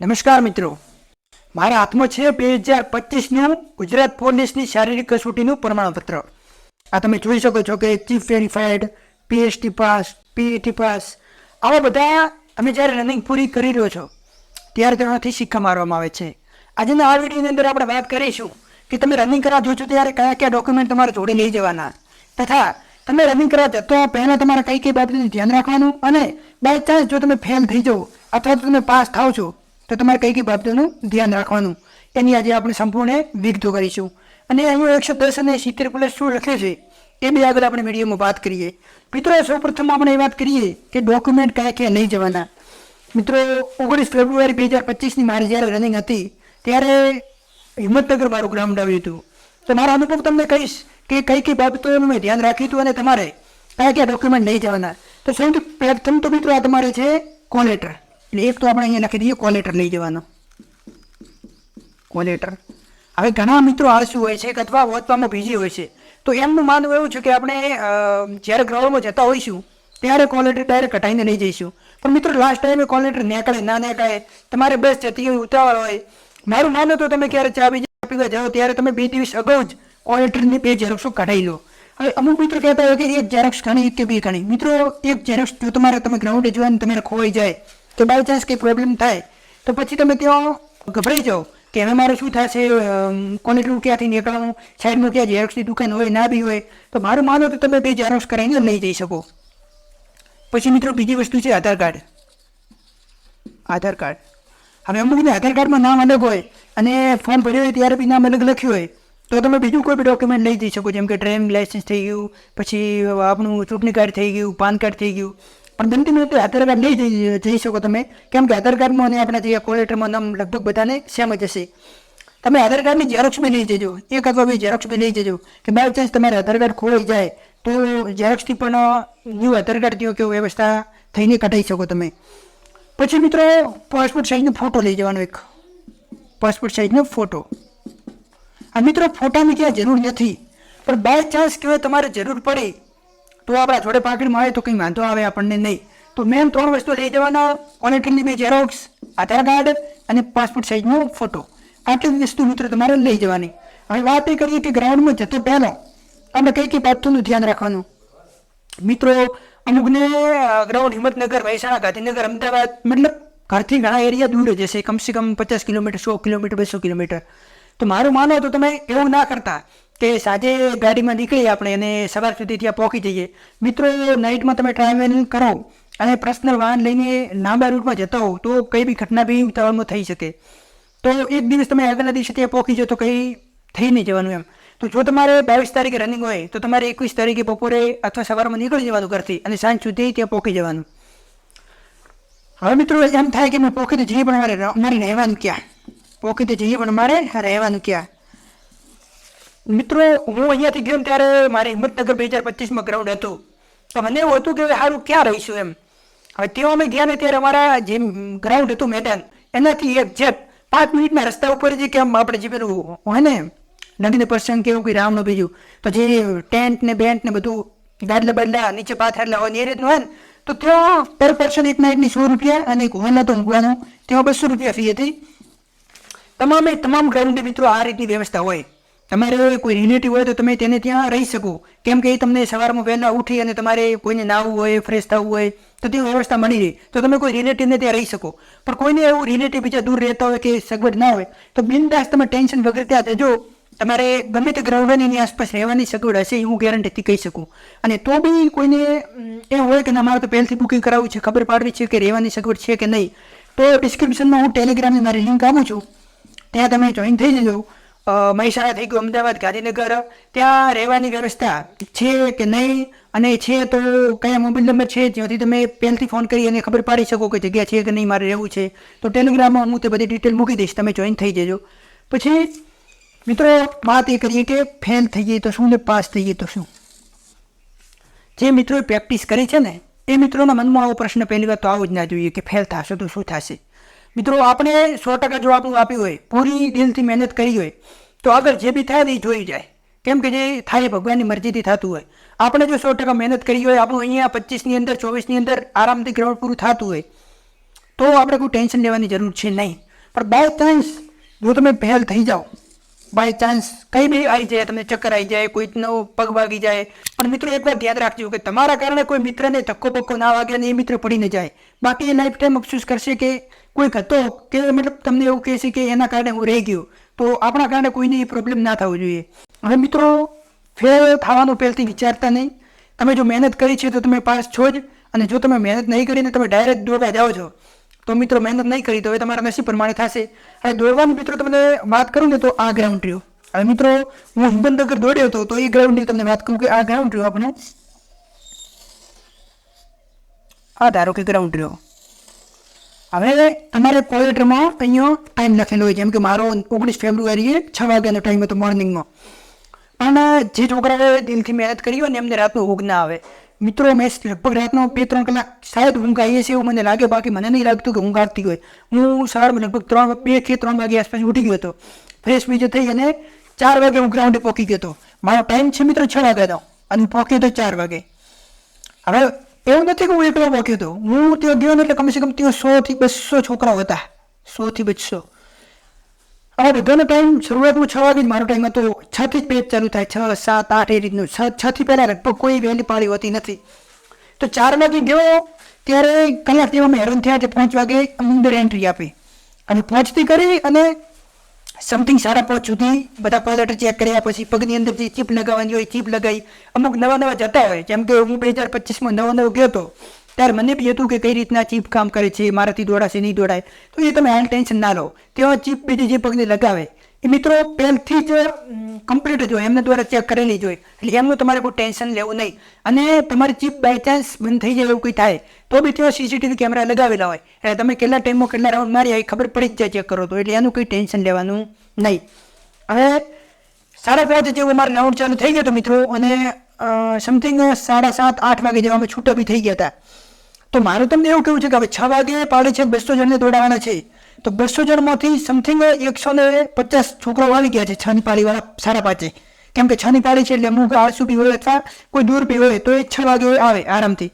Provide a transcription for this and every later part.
નમસ્કાર મિત્રો. મારા હાથમાં છે બે હજાર પચીસનું ગુજરાત પોલીસની શારીરિક કસોટીનું પ્રમાણપત્ર. આ તમે જોઈ શકો છો કે chief verified PHT pass PAT pass આવા બધા અમે જ્યારે રનિંગ પૂરી કરી રહ્યો છો, ત્યારે તેનાથી સિક્કા મારવામાં આવે છે. આજના આ વિડીયોની અંદર આપણે વાત કરીશું કે તમે રનિંગ કરવા જો છો ત્યારે કયા કયા ડોક્યુમેન્ટ તમારે જોડે લઈ જવાના. તથા તમે રનિંગ કરવા જતો પહેલાં તમારે કઈ કઈ બાબતનું ધ્યાન રાખવાનું અને બાય ચાન્સ જો તમે ફેલ થઈ જાઓ અથવા તો તમે પાસ થાવ છો તો તમારે કઈ કઈ બાબતોનું ધ્યાન રાખવાનું? એની આજે આપણે સંપૂર્ણ વિગતો કરીશું. અને અહીં એકસો દસ અને સિત્તેર પ્લસ શું લખ્યું છે, એ બી આગળ આપણે વિડીયોમાં વાત કરીએ. મિત્રો, સૌપ્રથમ આપણે એ વાત કરીએ કે ડોક્યુમેન્ટ કયા ક્યાં નહીં જવાના. મિત્રો, ઓગણીસ ફેબ્રુઆરી બે હજાર પચીસની મારી જ્યારે રનિંગ હતી, ત્યારે હિંમતનગર મારું ગ્રાઉન્ડ આવ્યું હતું. તો મારો અનુભવ તમને કહીશ કે કઈ કઈ બાબતો મેં ધ્યાન રાખ્યું હતું અને તમારે કયા કયા ડોક્યુમેન્ટ નહીં જવાના. તો સૌથી પ્રથમ તો મિત્રો આ તમારે છે કોલ લેટર એટલે એક તો આપણે અહીંયા લખી દઈએ, કોલેટર લઈ જવાનો. કોલેટર. હવે ઘણા મિત્રો આળસુ હોય છે અથવા વાંચવામાં બીજી હોય છે. તો એમનું માનવું એવું છે કે આપણે જ્યારે ગ્રાઉન્ડમાં જતા હોઈશું, ત્યારે કોલેટર ડાયરેક્ટ કટાઈને લઈ જઈશું. પણ મિત્રો લાસ્ટ ટાઈમે કોલેટર નેકળે નીકળે ના નેકળે, તમારે બસ જતી હોય, ઉતાવળ હોય, મારું માનો તો તમે ક્યારે ચા બીજા પીવા જાઓ, ત્યારે તમે બે દિવસ અગાઉ જ કોલેટરની બે ઝેરોક્ષો કઢાઈ લો. હવે અમુક મિત્રો કહેતા હોય કે એક ઝેરોક્ષ ઘણી કે બે ઘણી મિત્રો, એક ઝેરોક્ષ જો તમારે તમે ગ્રાઉન્ડે જવાનું તમારે ખોવાઈ જાય. તો બાય ચાન્સ કંઈ પ્રોબ્લેમ થાય, તો પછી તમે ત્યાં ગભરાઈ જાઓ કે હવે મારે શું થશે ક્વોલિટી ક્યાંથી નીકળવાનું સાઈડમાં ક્યાં ઝેરોક્ષની દુકાન હોય, ના બી હોય, તો મારું માનો તો તમે બે ઝેરોક્ષ કરાવીને લઈ જઈ શકો. પછી મિત્રો બીજી વસ્તુ છે આધાર કાર્ડ આધાર કાર્ડ હવે અમુકને આધાર કાર્ડમાં નામ અલગ હોય અને ફોર્મ ભર્યો હોય ત્યારે બી નામ અલગ લખ્યું હોય, તો તમે બીજું કોઈ બી ડોક્યુમેન્ટ લઈ જઈ શકો, જેમ કે ડ્રાઇવિંગ લાઇસન્સ થઈ ગયું, પછી આપણું ચૂંટણી કાર્ડ થઈ ગયું પાન કાર્ડ થઈ ગયું. પણ બનતી મિનિટે આધાર કાર્ડ લઈ જઈ શકો તમે. કેમ કે આધાર કાર્ડમાં અને આપણા જે કોલેટરમાં નામ લગભગ બધાને સેમ જ હશે. તમે આધાર કાર્ડની ઝેરોક્ષ બી લઈ જજો. એક અથવા બે ઝેરોક્ષ બી લઈ જજો. કે બાય ચાન્સ તમારે આધાર કાર્ડ ખોવાઈ જાય, તો ઝેરોક્ષથી પણ ન્યૂ આધાર કાર્ડ થયો કે વ્યવસ્થા થઈને કઢાઈ શકો તમે. પછી મિત્રો પાસપોર્ટ સાઇઝનો ફોટો લઈ જવાનો એક. પાસપોર્ટ સાઇઝનો ફોટો આ મિત્રો ફોટાની ત્યાં જરૂર નથી. પણ બાય ચાન્સ કહેવાય, તમારે જરૂર પડે તો આપણા જોડે પાકીટમાં આવે તો કંઈ વાંધો આવે આપણને નહીં. તો મેન ત્રણ વસ્તુ લઈ જવાના. ક્વોલિટીની બે ઝેરોક્સ આધાર કાર્ડ અને પાસપોર્ટ સાઇઝનો ફોટો આટલી વસ્તુ મિત્રો તમારે લઈ જવાની. હવે વાત એ કરીએ કે ગ્રાઉન્ડમાં જતો પહેલો. આપણે કઈ કઈ બાબતોનું ધ્યાન રાખવાનું? મિત્રો, અમુકને ગ્રાઉન્ડ હિંમતનગર મહેસાણા ગાંધીનગર, અમદાવાદ, મતલબ ઘરથી ઘણા એરિયા દૂર જ હશે. કમસે કમ પચાસ કિલોમીટર, સો કિલોમીટર, બસો કિલોમીટર. તો મારું માનો તો તમે એવું ના કરતા. કે સાંજે ગાડીમાં નીકળી આપણે અને સવાર સુધી ત્યાં પહોંચી જઈએ. મિત્રો, નાઇટમાં તમે ટ્રાવેલિંગ કરો અને પર્સનલ વાહન લઈને લાંબા રૂટમાં જતા હો તો કઈ બી ઘટના બી ઉતાવળમાં થઈ શકે. તો એક દિવસ તમે આગળના દિવસે ત્યાં પહોંચી જાઓ તો કંઈ થઈ નહીં જવાનું એમ. તો જો તમારે બાવીસ તારીખે રનિંગ હોય, તો તમારે એકવીસ તારીખે બપોરે અથવા સવારમાં નીકળી જવાનું ઘરથી અને સાંજ સુધી ત્યાં પહોંચી જવાનું. હવે મિત્રો, એમ થાય કે મેં પોખીને જઈએ પણ મારે મારે રહેવાનું ક્યાં? પોખીને જઈએ પણ મારે રહેવાનું ક્યાં? મિત્રો હું અહીંયાથી ગયો ત્યારે મારે હિંમતનગર બે હજાર પચીસમાં ગ્રાઉન્ડ હતું. તો મને એવું હતું કે સારું ક્યાં રહીશું એમ. હવે તેઓ અમે ગયા ને ત્યારે અમારા જે ગ્રાઉન્ડ હતું મેદાન, એનાથી એક જેટ પાંચ મિનિટના રસ્તા ઉપર જે કેમ આપણે જે પેલું હોય ને લગ્ન પ્રસંગ કે રામનું બીજું, તો જે ટેન્ટ ને બેન્ટ ને બધું ગાદલા બદલા નીચે પાથરલા હોય ને એ રીતનું હોય ને, તો ત્યાં પર પર્સન એક નાઇટની સો રૂપિયા અને એક હોલ હતો ઊંઘવાનો ત્યાં બસો રૂપિયા ફી હતી. તમામે તમામ ગ્રાઉન્ડ મિત્રો આ રીતની વ્યવસ્થા હોય. તમારે કોઈ રિલેટિવ હોય તો તમે તેને ત્યાં રહી શકો. કેમ કે એ તમને સવારમાં વહેલા ઉઠી અને તમારે કોઈને નાહવું હોય ફ્રેશ થવું હોય, તો તે વ્યવસ્થા મળી રહે. તો તમે કોઈ રિલેટિવને ત્યાં રહી શકો. પણ કોઈને એવું રિલેટિવ બીજા દૂર રહેતા હોય કે સગવડ ના હોય, તો બિનદાસ તમે ટેન્શન વગર ત્યાં જજો. તમારે ગમે તે ગ્રાઉન્ડ એની આસપાસ રહેવાની સગવડ હશે, એ હું ગેરંટીથી કહી શકું. અને તો બી કોઈને એ હોય કે ના તો પહેલથી બુકિંગ કરાવવું છે, ખબર પાડવી છે કે રહેવાની સગવડ છે કે નહીં. તો ડિસ્ક્રિપ્શનમાં હું ટેલિગ્રામની મારી લિંક આપું છું. ત્યાં તમે જોઈન થઈ જજો. મહેસાણા થઈ ગયું અમદાવાદ ગાંધીનગર, ત્યાં રહેવાની વ્યવસ્થા છે કે નહીં? અને છે તો કયા મોબાઈલ નંબર છે? જ્યાંથી તમે પહેલથી ફોન કરી અને ખબર પાડી શકો કે જગ્યા છે કે નહીં, મારે રહેવું છે. તો ટેલિગ્રામમાં હું તે બધી ડિટેલ મૂકી દઈશ. તમે જોઈન થઈ જજો. પછી, મિત્રો, વાત એ કરીએ કે ફેલ થઈ જઈએ તો શું ને પાસ થઈ ગઈ તો શું? જે મિત્રોએ પ્રેક્ટિસ કરી છે ને, એ મિત્રોના મનમાં આવો પ્રશ્ન પહેલી વાર તો આવો જ ના જોઈએ કે ફેલ થશે તો શું થશે? મિત્રો, આપણે સો ટકા જો આપણું આપ્યું હોય, પૂરી દિલથી મહેનત કરી હોય, તો આગળ જે બી થાય તે જોઈ જાય. કેમ કે જે થાય ભગવાનની મરજીથી થતું હોય. આપણે જો સો ટકા મહેનત કરી હોય, આપણું અહીંયા પચીસની અંદર, ચોવીસની અંદર આરામથી ગ્રાઉન્ડ પૂરું થતું હોય, તો આપણે કોઈ ટેન્શન લેવાની જરૂર છે નહીં. પણ બાય ચાન્સ જો તમે ફેલ થઈ જાઓ બાય ચાન્સ કંઈ બી આવી જાય, તમને ચક્કર આવી જાય, કોઈ પગ વાગી જાય. પણ મિત્રો એક વાર ધ્યાન રાખજો કે તમારા કારણે કોઈ મિત્રને ધક્કો પક્કો ના વાગે અને એ મિત્ર પડી ન જાય. બાકી એ લાઈફ ટાઈમ અફસોસ કરશે કે કોઈક હતો કે મતલબ તમને એવું કહેશે કે એના કારણે હું રહી ગયો. તો આપણા કારણે કોઈને એ પ્રોબ્લેમ ના થવો જોઈએ. હવે મિત્રો ફેલ થવાનું પહેલથી વિચારતા નહીં. તમે જો મહેનત કરી છે તો તમે પાસ છો જ. અને જો તમે મહેનત નહીં કરીને તમે ડાયરેક્ટ દોડવા જાઓ છો તો મિત્રો, મહેનત નહીં કરી તો હવે તમારા નસીબ પ્રમાણે થશે. અને દોડવાની મિત્રો, તમને વાત કરું ને તો આ ગ્રાઉન્ડ રહ્યો. હવે મિત્રો, હું હિંમતનગર દોડ્યો હતો, તો એ ગ્રાઉન્ડની તમને વાત કરું કે આ ગ્રાઉન્ડ રહ્યો આપણે? આ ધારો કે ગ્રાઉન્ડ રહ્યો. હવે તમારે કોલેટરમાં અહીંયા ટાઈમ લખેલો હોય જેમ કે મારો ઓગણીસ ફેબ્રુઆરીએ છ વાગ્યાનો ટાઈમ હતો મોર્નિંગમાં પણ જે છોકરાએ દિલથી મહેનત કરી હોય ને એમને રાતનું ઊંઘ ના આવે. મિત્રો, મેં લગભગ રાતનો બે ત્રણ કલાક શાયદ ઊંઘ આવીએ છે એવું મને લાગે, બાકી મને નહીં લાગતું કે ઊંઘ આવતી હોય. હું સવારમાં લગભગ ત્રણ બે કે ત્રણ વાગે આસપાસ ઉઠી ગયો હતો. ફ્રેશ બીજો થઈ અને ચાર વાગે હું ગ્રાઉન્ડે પહોંચી ગયો હતો. મારો ટાઈમ છે મિત્રો છ વાગ્યાનો અને પહોંચ્યો તો ચાર વાગે. હવે એવું નથી કે હું એકલો પહોંચ્યો હતો. હું ત્યાં ગયો ને એટલે કમસે કમ ત્યાં સો થી બસો છોકરાઓ હતા. સો થી બસો. હવે બધાનો ટાઈમ શરૂઆતમાં છ વાગે જ મારો ટાઈમ હતો. છ થી જ પેજ ચાલુ થાય. છ, સાત, આઠ એ રીતનું. છ છ થી પહેલાં લગભગ કોઈ વહેલી પાળી હોતી નથી. તો ચાર વાગે ગયો, ત્યારે કલાક જેવા અમે હેરાન થયા છે પાંચ વાગે અંદર એન્ટ્રી આપી. અને પહોંચતી કરી અને સમથિંગ સાડા પાંચ સુધી બધા પાયલટ ચેક કર્યા પછી પગની અંદર જે ચીપ લગાવવાની હોય ચીપ લગાવી. અમુક નવા નવા જતા હોય. જેમ કે હું બે હજાર પચીસમાં નવો નવો ગયો હતો. ત્યારે મને બી હતું કે કઈ રીતના ચીપ કામ કરે છે, મારાથી દોડાશે નહીં દોડાય. તો એ તમે હાલ ટેન્શન ના લો. તેવા ચીપ બીજી જે પગને લગાવે, એ મિત્રો પહેલથી જ કમ્પ્લીટ જ હોય. એમને દ્વારા ચેક કરેલી જ હોય. એટલે એમનું તમારે કોઈ ટેન્શન લેવું નહીં. અને તમારી ચીપ બાય ચાન્સ બંધ થઈ જાય એવું કંઈ થાય, તો બી તેઓ સીસીટીવી કેમેરા લગાવેલા હોય. એટલે તમે કેટલા ટાઈમમાં કેટલા રાઉન્ડ મારી એ ખબર પડી જ જાય ચેક કરો તો. એટલે એનું કંઈ ટેન્શન લેવાનું નહીં. હવે, સાડા પાંચ જેવું મારે રાઉન્ડ ચાલુ થઈ ગયો હતો મિત્રો. અને સમથિંગ સાડા સાત, આઠ વાગે જેવા અમે છૂટા બી થઈ ગયા હતા. તો મારું તમને એવું કેવું છે કે હવે છ વાગે પાડે છે, બસો જણને દોડાવવાના છે. તો બસો જણમાંથી સમથિંગ એકસો ને પચાસ છોકરાઓ આવી ગયા છે, છની પાળીવાળા સાડા પાંચે. કેમ કે છની પાળી છે એટલે અમુક આળસુ હોય અથવા કોઈ દૂર હોય તો એ છ વાગે આવે આરામથી.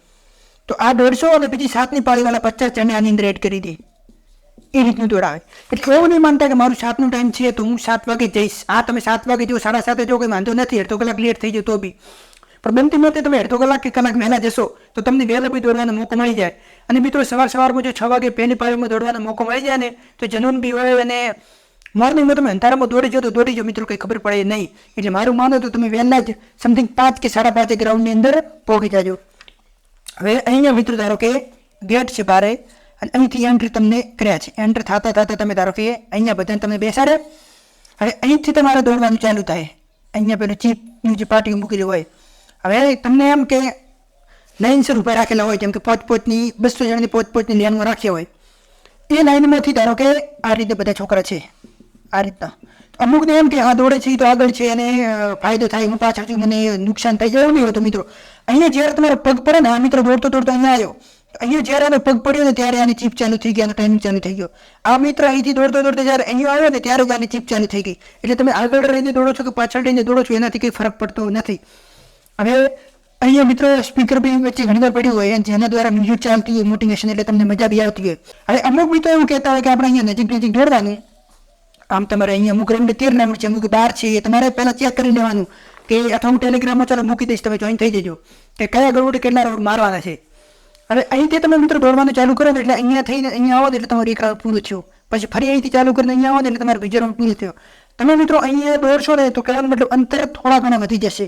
તો આ દોઢસો અને પછી સાતની પાળીવાળા પચાસ જણને આની અંદર એડ કરી દે. એ રીતનું દોડાવે. એટલે એવું નહીં માનતા કે મારું સાતનો ટાઈમ છે, તો હું સાત વાગે જઈશ. આ તમે સાત વાગે જો સાડા સાતે જો કંઈ વાંધો નથી, અડધો કલાક લેટ થઈ જાય તો બી. પણ બનતી મતે તમે અડધો કલાક કે કલાક વહેલા જશો, તો તમને વહેલા બી દોડવાનો મોકો મળી જાય. અને મિત્રો, સવાર સવારમાં જો છ વાગે પહેલી પાળીમાં દોડવાનો મોકો મળી જાય ને, તો જનૂન બી હોય અને મોર્નિંગમાં તમે અંધારામાં દોડી જાઓ તો દોડી જાઓ. મિત્રો, કંઈ ખબર પડે નહીં. એટલે મારું માનો તો તમે વહેલા જ સમથિંગ પાંચ કે સાડા પાંચે ગ્રાઉન્ડની અંદર પહોંચી જાજો. હવે અહીંયા મિત્રો, ધારો કે ગેટ છે બારે, અને અહીંથી એન્ટ્રી તમને કર્યા છે. એન્ટર થતા થતા તમે ધારો કે અહીંયા બધાને તમે બેસાડે. હવે અહીંથી તમારે દોડવાનું ચાલુ થાય. અહીંયા પેલું ચીપનું જે પાર્ટી મૂકેલી હોય હવે તમને એમ કે લાઇનસર રૂપિયા રાખેલા હોય, જેમ કે પોચ પોચની બસો જણની પોતપોતની લાઈનમાં રાખ્યા હોય, એ લાઇનમાંથી ધારો કે આ રીતે બધા છોકરા છે, આ રીતના. અમુકને એમ કે આ દોડે છે તો આગળ છે, અને ફાયદો થાય, હું પાછળ છું, મને નુકસાન થાય છે એવું નહીં હોતું મિત્રો. અહીંયા જ્યારે તમારો પગ પડે ને, આ મિત્રો દોડતો દોડતો અહીંયા આવ્યો. અહીંયા જ્યારે આનો પગ પડ્યો ને, ત્યારે આની ચીપ ચાલુ થઈ ગઈ, આનો ટાઈમિંગ ચાલુ થઈ ગયો. આ મિત્ર અહીંથી દોડતો દોડતો જ્યારે અહીંયા આવ્યો ને, ત્યારે આની ચીપ ચાલુ થઈ ગઈ. એટલે તમે આગળ રહીને દોડો છો કે પાછળ રહીને દોડો છો, એનાથી કંઈ ફરક પડતો નથી. હવે અહીંયા મિત્રો સ્પીકર બી વચ્ચે ઘણી વાર પડ્યું હોય અને જેના દ્વારા મ્યુઝિક ચાલતી હોય મોટિવેશન એટલે તમને મજા બી આવતી હોય. હવે અમુક મિત્રો એવું કહેતા હોય કે આપણે અહીંયા નજીક નજીક દોડવાનું. આમ તમારે અહીંયા અમુક રંગ તેર નામ છે, અમુક બાર છે, એ તમારે પહેલાં ચેક કરી લેવાનું કે અથવા હું ટેલિગ્રામમાં ચાલો મૂકી દઈશ, તમે જોઈન થઈ જજો. કે કયા ગરોડ કેટલા રોડ મારવાના છે. હવે અહીંથી તમે મિત્રો દોડવાનું ચાલુ કરો એટલે અહીંયા થઈને અહીંયા આવો એટલે તમારું એક પૂરું થયું. પછી ફરી અહીંથી ચાલુ કરીને અહીંયા આવો એટલે તમારું બીજો રાઉન્ડ પૂરું થયો. તમે મિત્રો અહીંયા દોડશો ને તો કહેવાનો મતલબ અંતર થોડા ઘણા વધી જશે.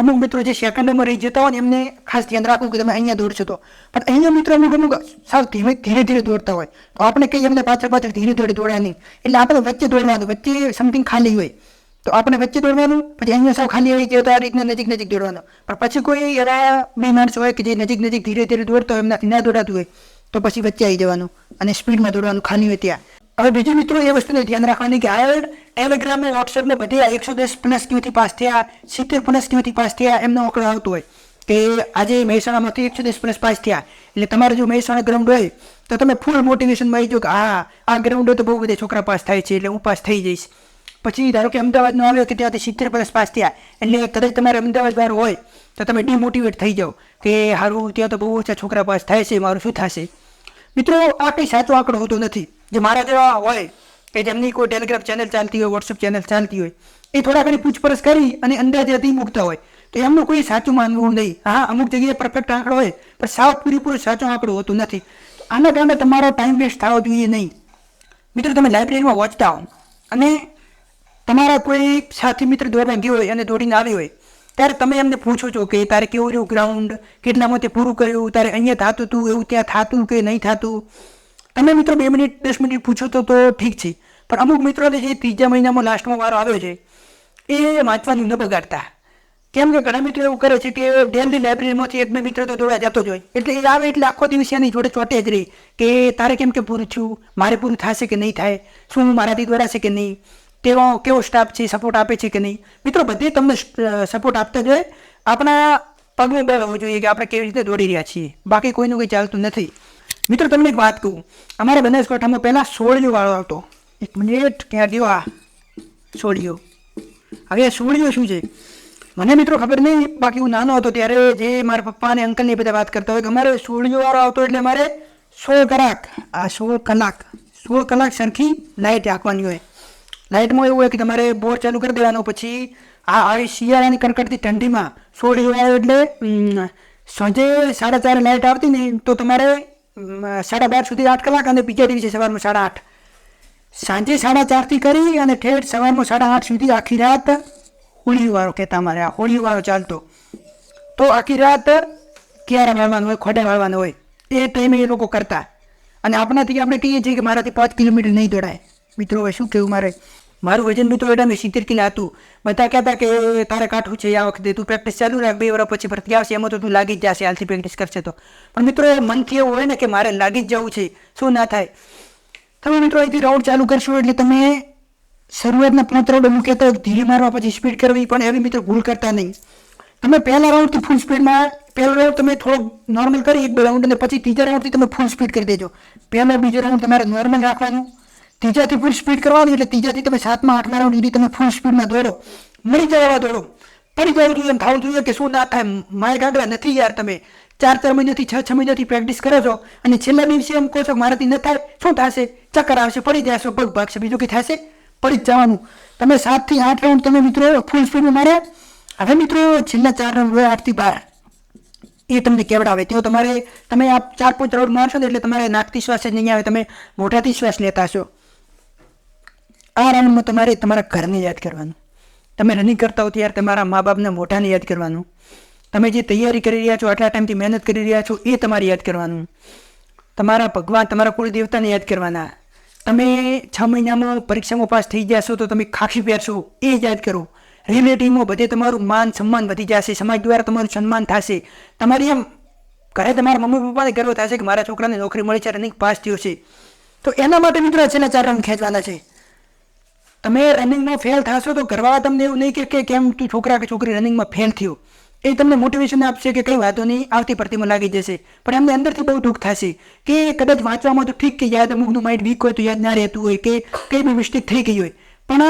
અમુક મિત્રો જે સેકન્ડમાં રહી જતા હોય ને એમને ખાસ ધ્યાન રાખવું કે તમે અહીંયા દોડશો તો. પણ અહીંયા મિત્રો અમુક અમુક સાવ ધીમે ધીરે ધીરે દોડતા હોય. તો આપણે કહીએ એમને પાછળ પાછળ ધીરે ધીરે દોડ્યા નહીં. એટલે આપણે વચ્ચે દોડવાનું, વચ્ચે સમથિંગ ખાલી હોય. તો આપણે વચ્ચે દોડવાનું, પછી અહીંયા સાવ ખાલી હોય તો આ રીતના નજીક નજીક દોડવાનું. પણ પછી કોઈ એના બે માણસ હોય કે જે નજીક નજીક ધીરે ધીરે દોડતો હોય, એમનાથી ના દોડાતું હોય, તો પછી વચ્ચે આવી જવાનું અને સ્પીડમાં દોડવાનું ખાલી હોય ત્યાં. હવે બીજું મિત્રો એ વસ્તુને ધ્યાન રાખવાની કે આ ટેલિગ્રામ ને વોટ્સએપ ને બધી એકસો દસ પ્લસ ક્યુથી પાસ થયા, સિત્તેર પ્લસ ક્યુથી પાસ થયા, એમનો આંકડો આવતો હોય કે આજે મહેસાણામાંથી એકસો દસ પ્લસ પાસ થયા. એટલે તમારે જો મહેસાણા ગ્રાઉન્ડ હોય, તો તમે ફૂલ મોટિવેશનમાં આવી જાઓ કે હા, આ ગ્રાઉન્ડ હોય તો બહુ બધા છોકરા પાસ થાય છે, એટલે હું પાસ થઈ જઈશ. પછી ધારો કે અમદાવાદનો આવ્યો કે ત્યાંથી સિત્તેર પ્લસ પાસ થયા, એટલે કદાચ તમારે અમદાવાદ બહાર હોય, તો તમે ડિમોટિવેટ થઈ જાઓ કે સારું ત્યાં તો બહુ ઓછા છોકરા પાસ થાય છે, મારું શું થશે? મિત્રો, આ કંઈ સાચો આંકડો હોતો નથી. જે મારા જેવા હોય કે જેમની કોઈ ટેલિગ્રામ ચેનલ ચાલતી હોય વોટ્સઅપ ચેનલ ચાલતી હોય, એ થોડા ઘણી પૂછપરછ કરી અને અંદાજેથી મૂકતા હોય. તો એમનું કોઈ સાચું માનવું નહીં. હા, અમુક જગ્યાએ પરફેક્ટ આંકડો હોય, પણ સાવ પૂરેપૂરો સાચો આંકડો હોતું નથી. આના કારણે તમારો ટાઈમ વેસ્ટ થવો જોઈએ નહીં. મિત્રો, તમે લાઇબ્રેરીમાં વાંચતા હો. અને તમારા કોઈ સાથી મિત્ર દોડવા ગયો હોય અને દોડીને આવ્યો હોય, ત્યારે તમે એમને પૂછો છો કે તારે કેવું રહ્યું ગ્રાઉન્ડ કેટલામાં તે પૂરું કર્યું? તારે અહીંયા થતું હતું, એવું ત્યાં થતું કે નહીં થતું? તમે મિત્રો બે મિનિટ, દસ મિનિટ પૂછો તો ઠીક છે. પણ અમુક મિત્રોને જે ત્રીજા મહિનામાં લાસ્ટમાં વારો આવ્યો છે. એ વાંચવાનું ન બગાડતા. કેમ કે ઘણા મિત્રો એવું કરે છે કે ડેલી લાઇબ્રેરીમાંથી એક બે મિત્ર તો દોડા જતો જ હોય. એટલે એ આવે એટલે આખો દિવસ એની જોડે ચોટે જ રહી કે તારે કેમ કે પૂરું થયું? મારે પૂરું થશે કે નહીં થાય? શું મારાથી દોરાશે કે નહીં? કેવો કેવો સ્ટાફ છે સપોર્ટ આપે છે કે નહીં? મિત્રો બધે તમને સપોર્ટ આપતા જ હોય આપણા પગમાં બે હોવું જોઈએ કે આપણે કેવી રીતે દોડી રહ્યા છીએ. બાકી કોઈનું કંઈ ચાલતું નથી. મિત્રો, તમને એક વાત કહું. અમારા બનાસકાંઠામાં પહેલાં સોળિયો વાળો આવતો. એક મિનિટ, ક્યાં ગયો આ? સોળિયો. હવે સોળિયો શું છે? મને મિત્રો ખબર નહીં, બાકી હું નાનો હતો ત્યારે જે મારા પપ્પા અને અંકલને બધા વાત કરતા હોય કે અમારે સોળિયો વાળો આવતો એટલે અમારે સોળ કલાક, આ સોળ કલાક સોળ કલાક સરખી લાઇટ રાખવાની હોય. લાઇટમાં એવું હોય કે તમારે બોર ચાલુ કરી દેવાનો, પછી આ આવી શિયાળાની કડકડતી ઠંડીમાં સોળિયો આવ્યો એટલે સાંજે સાડા ચારે લાઇટ આવતી ને તો તમારે સાડા બાર સુધી આઠ કલાક અને બીજા દિવસે સવારમાં સાડા આઠ. સાંજે સાડા ચારથી કરી અને ઠેઠ સવારમાં સાડા આઠ સુધી આખી રાત હોળીવાળો કહેતા અમારે આ હોળીવાળો ચાલતો. તો આખી રાત ક્યારે વાળવાનું હોય, ખોડા વાળવાનું હોય, એ ટાઈમે એ લોકો કરતા. અને આપણાથી આપણે કહીએ છીએ કે મારાથી પાંચ કિલોમીટર નહીં દોડાય. મિત્રો હવે શું કહેવું મારે? મારું વજન મિત્રો એટલે મેં સિત્તેર કિલો હતું. બધા કહેતા કે તારે કાઠું છે, આ વખતે તું પ્રેક્ટિસ ચાલુ રાખ, બે વર્ષ પછી ભરતી આવશે, એમાં તો તું લાગી જ જશે, હાલથી પ્રેક્ટિસ કરશે તો. પણ મિત્રો, એ મનથી એવું હોય ને કે મારે લાગી જ જવું છે, શું ના થાય? તમે મિત્રો અહીંથી રાઉન્ડ ચાલુ કરશો એટલે તમે શરૂઆતના પાંચ રાઉન્ડ મૂકે તો ધીરે મારવા પછી સ્પીડ કરવી, પણ એવી મિત્રો ભૂલ કરતા નહીં. તમે પહેલા રાઉન્ડથી ફૂલ સ્પીડમાં પહેલો રાઉન્ડ તમે થોડો નોર્મલ કરી, એક બે રાઉન્ડ અને પછી ત્રીજા રાઉન્ડથી તમે ફૂલ સ્પીડ કરી દેજો. પહેલા બીજો રાઉન્ડ તમારે નોર્મલ રાખવાનું ત્રીજાથી ફૂલ સ્પીડ કરવાની એટલે ત્રીજાથી તમે સાતમાં આઠમાં રાઉન્ડ સુધી તમે ફૂલ સ્પીડમાં દોડો. મળી જવા દોડો. પડી જવું જોઈએ એમ થવું જોઈએ કે શું ના થાય માય કાઢવા નથી યાર તમે. ચાર ચાર મહિનાથી, છ છ મહિનાથી પ્રેક્ટિસ કરો છો અને છેલ્લા દિવસે એમ કહો છો મારાથી ન થાય, શું થશે? ચક્કર આવશે, પડી જશો, પગ ભાગશે, બીજું કંઈ થશે? પડી જ જવાનું. તમે સાતથી આઠ રાઉન્ડ તમે મિત્રો ફૂલ સ્પીડમાં માર્યા. હવે મિત્રો છેલ્લા ચાર રાઉન્ડ હોય આઠથી બાર. એ તમને કેવડાવે. તેઓ તમારે, તમે આ ચાર પાંચ રાઉન્ડ મારશો ને એટલે તમારે નાકથી શ્વાસ જ નહીં આવે, તમે મોઢાથી શ્વાસ લેતા હશો. આ રાઉન્ડમાં તમારે તમારા ઘરને યાદ કરવાનું. તમે રનિંગ કરતા હો ત્યારે તમારા મા બાપને મોઢાને યાદ કરવાનું. તમે જે તૈયારી કરી રહ્યા છો, આટલા ટાઈમથી મહેનત કરી રહ્યા છો, એ તમારે યાદ કરવાનું. તમારા ભગવાન, તમારા કુળદેવતાને યાદ કરવાના. તમે છ મહિનામાં પરીક્ષામાં પાસ થઈ જશો તો તમે ખાખી પહેરશો, એ યાદ કરો. રિલેટિવમાં બધે તમારું માન સન્માન વધી જશે, સમાજ દ્વારા તમારું સન્માન થશે. તમારી એમ ઘરે તમારા મમ્મી પપ્પાને ગર્વ થશે કે મારા છોકરાને નોકરી મળી છે રનિંગ પાસ થયો છે. તો એના માટે મિત્રો છેલ્લા ચાર રન ખેંચવાના છે. તમે રનિંગમાં ફેલ થશો તો ઘરવાળા તમને એવું નહીં કે કેમ તું છોકરા કે છોકરી રનિંગમાં ફેલ થયો. એ તમને મોટિવેશન આપશે કે કંઈ વાંધો નહીં, આવતી ભરતીમાં લાગી જશે. પણ એમને અંદરથી બહુ દુઃખ થશે કે કદાચ વાંચવામાં તો ઠીક કે યાદ અમુકનું માઇન્ડ વીક હોય તો યાદ ના રહેતું હોય કે કંઈ બી મિસ્ટેક થઈ ગઈ હોય. પણ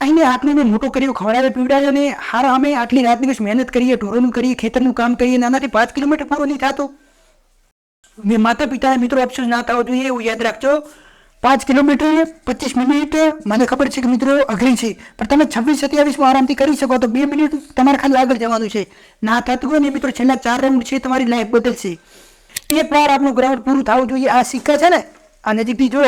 અહીંને આટલું મેં મોટો કર્યો ખવડાવે પીવડાવે અને હારા અમે આટલી રાત દિવસ મહેનત કરીએ, ઢોરોનું કરીએ, ખેતરનું કામ કરીએ નાનાથી પાંચ કિલોમીટર મારો નહીં થતો. મેં માતા પિતાના મિત્રો અફસોસ ના થવો જોઈએ એવું યાદ રાખજો. પાંચ કિલોમીટર પચીસ મિનિટ. મને ખબર છે કે મિત્રો, અઘરી છે. પણ તમે છવ્વીસ, સત્યાવીસમાં આરામથી કરી શકો. તો બે મિનિટ તમારે ખાલી આગળ જવાનું છે. ના થતું હોય ને મિત્રો, છેલ્લા ચાર રાઉન્ડ છે તમારી લાઈફ બદલશે. એક વાર આપણું ગ્રાઉન્ડ પૂરું થવું જોઈએ. આ સિક્કા છે ને, આ નજીકથી જો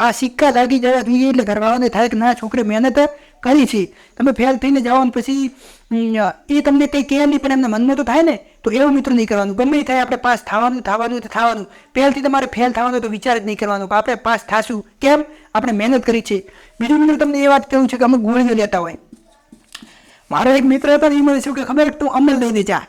આ સિક્કા લાગી જવા જોઈએ એટલે ઘરવાળાને થાય કે ના, છોકરી મહેનત કરી છે. તમે ફેલ થઈને જાઓ અને પછી એ તમને કંઈ કહે નહીં, પણ એમને મનમાં તો થાય ને, તો એવું મિત્રો નહીં કરવાનું. ગમે થાય, આપણે પાસ થવાનું થવાનું થવાનું. પહેલથી તમારે ફેલ થવાનું તો વિચાર જ નહીં કરવાનો કે આપણે પાસ થાશું. કેમ? આપણે મહેનત કરી છે. બીજું મિત્રો તમને એ વાત કહ્યું છે કે અમે ગોળીઓ લેતા હોય. મારો એક મિત્ર હતો એ મને શું કે, ખબર, તું અમલ લઈને જા.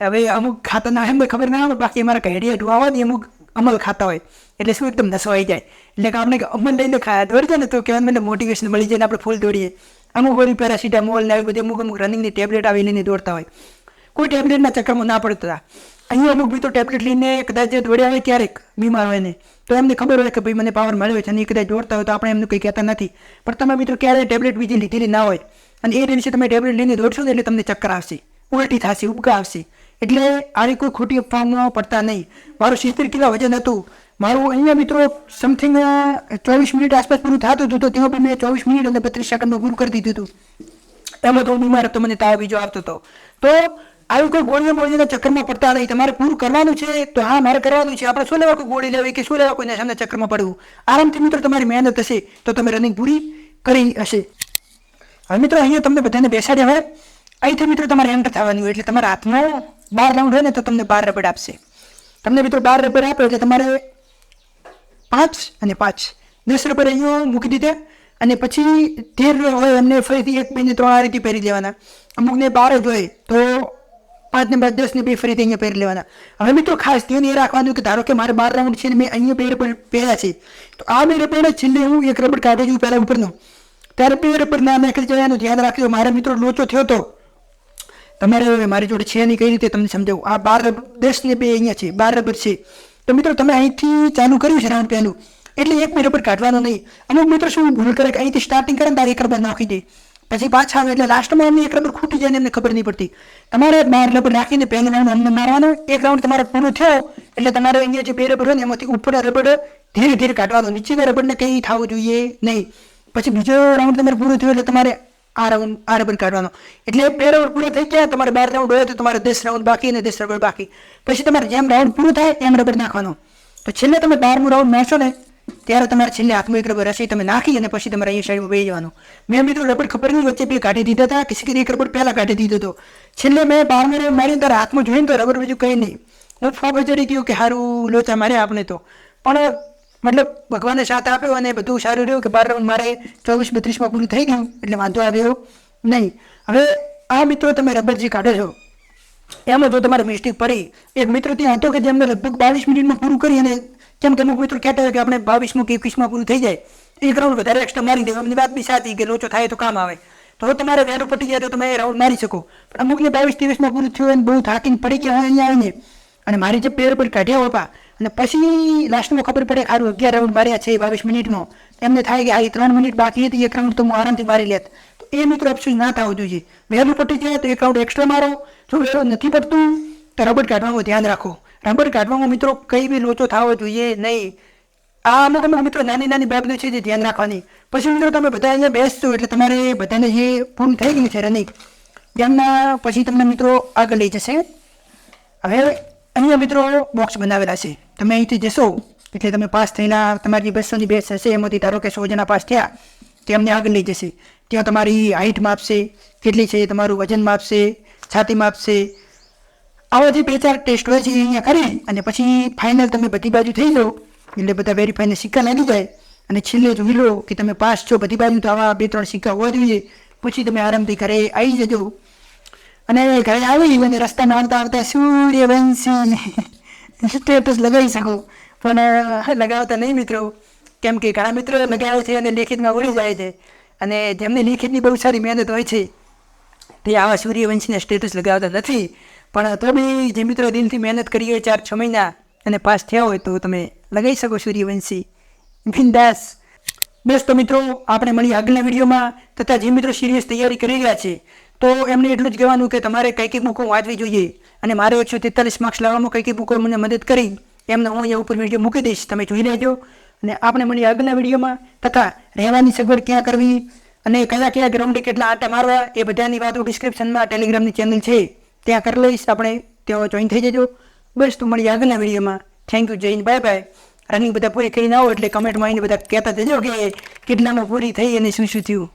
હવે અમુક ખાતા ના એમ ખબર ના આવે, બાકી અમારા કહેડીએ ઢુવા ને અમુક અમલ ખાતા હોય. એટલે શું એકદમ નસવાઈ જાય. એટલે કે આપણે અમલ લઈને ખાયા દોડી જાય ને તો કહેવાય મને મોટિવેશન મળી જાય ને આપણે ફૂલ દોડીએ. અમુક વળી પેરાસિટામોલ ને આવી બધી, અમુક અમુક રનિંગની ટેબ્લેટ આવી લઈને દોડતા હોય. કોઈ ટેબ્લેટના ચક્કરમાં ના પડતા. અહીંયા અમુક બી તો ટેબ્લેટ લઈને કદાચ દોડ્યા હોય ક્યારેક બીમાર હોય ને, તો એમને ખબર હોય કે ભાઈ મને પાવર મળ્યો છે અને એ કદાચ દોડતા હોય તો આપણે એમનું કંઈ કહેતા નથી. પણ તમે મિત્રો ક્યારેય ટેબ્લેટ બીજી લીધેલી ના હોય. અને એ દિવસે તમે ટેબ્લેટ લઈને દોડશો ને એટલે તમને ચક્કર આવશે. ઉલટી થશે, ઉબકા આવશે. એટલે આની કોઈ ખોટી અફવામાં પડતા નહીં. મારું સિત્તેર કિલો વજન હતું. મારું અહીંયા મિત્રો સમથિંગ ચોવીસ મિનિટ આસપાસ પૂરું થતું હતું, તો તેમાં પણ મેં ચોવીસ મિનિટ અને બત્રીસ સેકન્ડમાં પૂરું કરી દીધું હતું. એમાં તો બીમાર હતો, મને તાવ બીજો આવતો હતો. તો આવી કોઈ ગોળીઓ બોળીના ચક્કરમાં પડતા નહીં. તમારે પૂરું કરવાનું છે, તો હા, મારે કરવાનું છે. આપણે શું લેવા કોઈ ગોળી લેવી કે શું લેવા કોઈ સામે ચક્કરમાં પડવું? આરામથી મિત્રો, તમારી મહેનત હશે, તો તમે રનિંગ પૂરી કરી હશે. હવે મિત્રો, અહીંયા તમને બધાને બેસાડ્યા હવે. અહીંથી મિત્રો, તમારે એન્ટર થવાનું એટલે તમારા હાથમાં બાર રાઉન્ડ હોય ને તો તમને બાર રબડ આપશે. તમને મિત્રો બાર રબર આપે એટલે તમારે પાંચ અને પાંચ. દસ રબડ અહીંયા મૂકી દીધા અને પછી તેર હોય એમને ફરીથી એક, બે ને ત્રણ આ રીતે પહેરી દેવાના અમુકને બાર જ હોય તો પાંચ ને બાદ દસ ને બે ફરીથી અહીંયા પહેરી લેવાના. હવે મિત્રો ખાસ ધ્યાન એ રાખવાનું કે ધારો કે મારે બાર રાઉન્ડ છે ને મેં અહીંયા બે રબડ પહેર્યા છે, તો આ બે રબડ છેલ્લે હું એક રબર કાઢી છું પહેલાં ઉપરનો. ત્યારે બે રબડ ના નાખી જવાનું ધ્યાન રાખજો. મારા મિત્રો લોચો થયો તો તમારે હવે મારી જોડે છે નહીં, કઈ રીતે તમને સમજાવું? આ બાર દેશને બે અહીંયા છે, બાર રબર છે. તો મિત્રો, તમે અહીંથી ચાલુ કર્યું છે રાઉન્ડ પહેલું. એટલે એક મિનિટ રબર કાઢવાનો નહીં. અમુક મિત્રો શું ભૂલ કરે કે અહીંથી સ્ટાર્ટિંગ કરે તારે એક રબર નાખી દે. પછી પાછા આવે એટલે લાસ્ટમાં એમને એક રબર ખૂટી જાય ને એમને ખબર નહીં પડતી. તમારે બાર રબર નાખીને પહેલો રાઉન્ડ અમને મારવાનો, એક રાઉન્ડ તમારો પૂરો થયો, એટલે તમારે અહીંયા જે બે રબર હોય ને એમાંથી ઉપર રબર ધીરે ધીરે કાઢવાનો. નીચેના રબરને કંઈ થવું જોઈએ નહીં. પછી બીજો રાઉન્ડ તમારે પૂરો થયો એટલે તમારે આ રાઉન્ડ કાઢવાનો. એટલે બે રાઉન્ડ પૂરો થઈ ગયા, તમારે બાર રાઉન્ડ હોય તો તમારે દસ રાઉન્ડ બાકી અને દસ રબર બાકી. પછી તમારે જેમ રાઉન્ડ પૂરું થાય એમ રબર નાખવાનો. તો છેલ્લે તમે બારમું રાઉન્ડ નાખશો ને, ત્યારે તમારે છેલ્લે હાથમાં એક રબર હશે તમે નાખી અને પછી તમારે અહીંયા સાઈડમાં બેસી જવાનું. મેં મિત્રો રબર ખબર નહીં વચ્ચે બે કાઢી દીધા હતા, કિસી કિસી એક રબર પહેલાં કાઢી દીધો હતો. છેલ્લે મેં બારમું રાઉન્ડ મારી અંદર હાથમાં જોઈને તો રબર બીજું કંઈ નહીં. હું ફોગ ચડી ગયું કે સારું લોચા મારે આપણે તો. પણ મતલબ ભગવાને સાથ આપ્યો અને બધું સારું રહ્યું કે બાર રાઉન્ડ મારે ચોવીસ બત્રીસમાં પૂરું થઈ ગયું એટલે વાંધો આવ્યો નહીં. હવે આ મિત્રો તમે રબરજી કાઢો છો. એમાં જો તમારે મિસ્ટેક પડી. એક મિત્ર ત્યાં હતો કે જેમને લગભગ બાવીસ મિનિટમાં પૂરું કરી અને કેમ કે અમુક મિત્રો કહેતા હોય કે આપણે બાવીસમાં કે એકવીસમાં પૂરું થઈ જાય. એક રાઉન્ડ વધારે એક્સ્ટ્રા મારી દેવા. એમની વાત બી સાચી કે લોચો થાય તો કામ આવે. તો તમારે વેરો પટી જાય તો તમે રાઉન્ડ મારી શકો. પણ અમુકને બાવીસ ત્રેવીસમાં પૂરું થયું અને બહુ થાકીને પડી ગયા હોય, અહીંયા આવીને. અને મારી જે પેર પર કાઢ્યા હોય અને પછી લાસ્ટમાં ખબર પડે સારું અગિયાર રાઉન્ડ માર્યા છે, બાવીસ મિનિટનો. એમને થાય કે આ ત્રણ મિનિટ બાકી હતી, એક રાઉન્ડ તો હું આરામથી મારી લેત. તો એ મિત્રો અફસોસ ના થવું જોઈએ. વહેલું પટી જાય તો એક રાઉન્ડ એક્સ્ટ્રા મારો. જો વહેલું નથી પડતું, તો રબડ કાઢવામાં ધ્યાન રાખો. રબડ કાઢવામાં મિત્રો કઈ બી લોચો થવો જોઈએ નહીં. આ અમુક અમુક મિત્રો નાની નાની બાબતો છે, જે ધ્યાન રાખવાની. પછી મિત્રો તમે બધા અહીંયા બેસશો, એટલે તમારે બધાને જે પૂર્ણ થઈ ગયું છે રનિંગ તેમના પછી તમને મિત્રો આગળ લઈ જશે. હવે અહીંયા મિત્રો બોક્સ બનાવેલા છે. તમે અહીંથી જશો, એટલે તમે પાસ થયેલા, તમારી બસોની બેસ હશે, એમાંથી ધારો કે સો જણા પાસ થયા, તે અમને આગળ લઈ જશે. ત્યાં તમારી હાઇટ માપશે, કેટલી છે તમારું વજન માપશે, છાતી માપશે. આવા જે બે ચાર ટેસ્ટ હોય છે અહીંયા કરી, અને પછી ફાઇનલ તમે બધી બાજુ થઈ જાઓ, એટલે બધા વેરીફાઈને સિક્કા લાગી જાય, અને છેલ્લે જોઈ લો કે તમે પાસ છો બધી બાજુ, તો આવા બે ત્રણ સિક્કા હોવા જોઈએ. પછી તમે આરામથી ઘરે આવી જજો. અને ઘરે આવી અને રસ્તામાં આવતા આવતા સૂર્યવંશી સ્ટેટસ લગાવી શકો પણ લગાવતા નહીં મિત્રો કેમ કે ઘણા મિત્રો લગાવે છે અને લેખિતમાં ઉડી જાય છે અને જેમની લેખિતની બહુ સારી મહેનત હોય છે તે આવા સૂર્યવંશીને સ્ટેટસ લગાવતા નથી પણ તો બી જે મિત્રો દિનથી મહેનત કરી હોય ચાર છ મહિના અને પાસ થયા હોય તો તમે લગાવી શકો સૂર્યવંશી બિંદાસ બસ તો મિત્રો આપણે મળી આગળના વિડીયોમાં તથા જે મિત્રો સિરિયસ તૈયારી કરી રહ્યા છે તો એમને એટલું જ કહેવાનું કે તમારે કઈ કઈ બુકો વાંચવી જોઈએ. અને મારે એકસો તેતાલીસ માર્ક્સ લાવવામાં કઈ કઈ બુકો મને મદદ કરી. એમને હું અહીંયા ઉપર વીડિયો મૂકી દઈશ. તમે જોઈ લેજો. અને આપણે મળીએ આગળના વિડીયોમાં તથા રહેવાની સગવડ ક્યાં કરવી? અને કયા કયા ગ્રાઉન્ડે કેટલા આટા મારવા? એ બધાની વાતો ડિસ્ક્રિપ્શનમાં ટેલિગ્રામની ચેનલ છે. ત્યાં કરી લઈશ આપણે. ત્યાં જોઈન થઈ જજો. બસ તો મળીએ આગળના વિડીયોમાં thank you Jain bye bye running બધા પૂરી કરીને આવો એટલે કમેન્ટમાં આવીને બધા કહેતા જજો કે કેટલામાં પૂરી થઈ અને શું શું થયું.